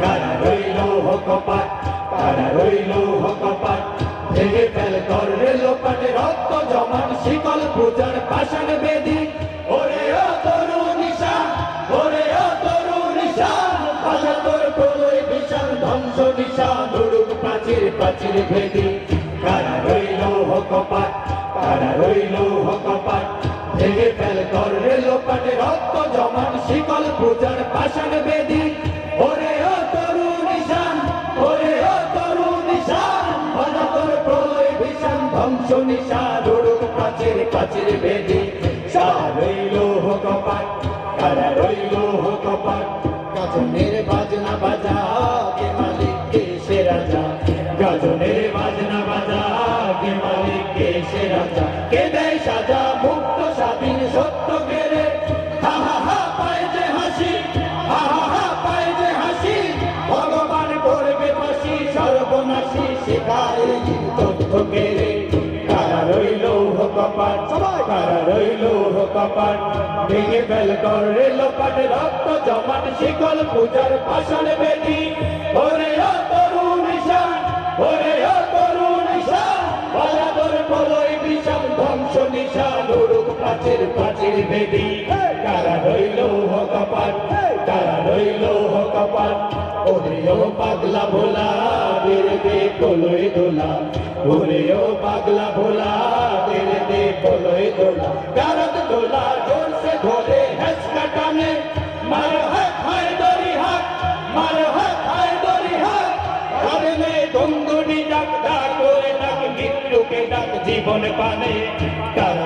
কারা রইল কপাট কারা রইল কপাট ভেঙে ফেল কর রেল পাটে রক্ত জমান শিকল পূজার পাষাণ বেদি ওরে ও তরু নিশান ওরে ও তরু নিশান ভাষা তোর প্রলয় বিশাল ধ্বংস নিশান উড়ুক প্রাচীর প্রাচীর ভেদি কারা রইল কপাট কারা রইল কপাট ভেঙে ফেল কর রেল পাটে রক্ত জমান শিকল পূজার পাষাণ বেদি। নিশান উড়ুক প্রাচীর প্রাচীর বেদি। কারা রইল কপাট কারা রইল কপাট গাজনের বাজনা বাজা, কে মালিক, কে সে রাজা? গাজনের বাজনা বাজা, কে মালিক, কে সে রাজা? কে দেয় সাজা, মুক্ত, স্বাধীন, সত্য কেড়ে হা হা হা, পায় যে হাসি, হা হা হা, পায় যে হাসি। ভগবান করবে ফাঁসি, সর্বনাশী। রইল কপাট কারা রইল কপাট ভেঙে ফেল কর রেল পাটে রক্ত জমাট শিকল পূজার পাষাণ বেদি ওরে ও তরুণ নিশান ওরে ও তরুণ নিশান তোর প্রলয় বিষম ধ্বংস নিশান উড়ুক প্রাচীর প্রাচীর বেদি ওরে ও পাগলা ভোলা বের দে প্রলয় দোলা। ওরে ও পাগলা ভোলা বের দে প্রলয় দোলা। কারত দোলা জোর সে ধরে হেস কাটানে মার হাত হায় দরি হাত, মার হাত হায় দরি হাত। কারণে দন্দুনি ডাক ডাক করে ডাক, মৃত্যুকে ডাক জীবন পানে।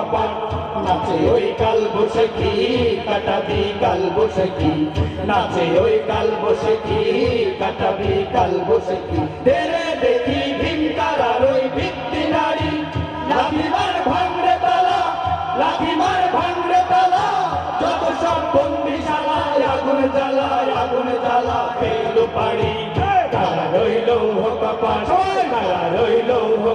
কপাট নাচে ওই কাল বসে কি? কাটাবি কাল বসে কি? নাচে ওই কাল বসে কি? কাটাবি কাল বসে কি? দেখি ওই ভিত্তি নারী। ভাঙরে তালা, লাঠিমার ভাঙরে তালা। যত সব বন্দিশালায় আগুন জ্বালায়, আগুন জ্বালা পেল পাড়ি কারা রইল রইল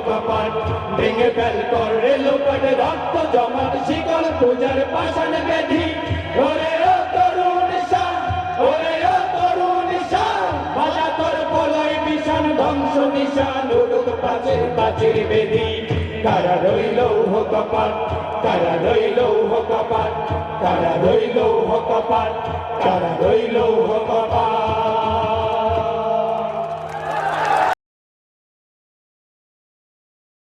কপাট ভেঙে ফেল কর রেল পাটে রক্ত জমাট, শিকল পূজার পাষাণ বেধি। ওরে ও তরুণ নিশান ওরে ও তরুণ বিষাণ, ধ্বংস নিশান, উড়ুক প্রাচীর প্রাচীর বেদি কারা রইল কপাট, কারা রইল কপাট, কারা রইল কপাট, কারা রইল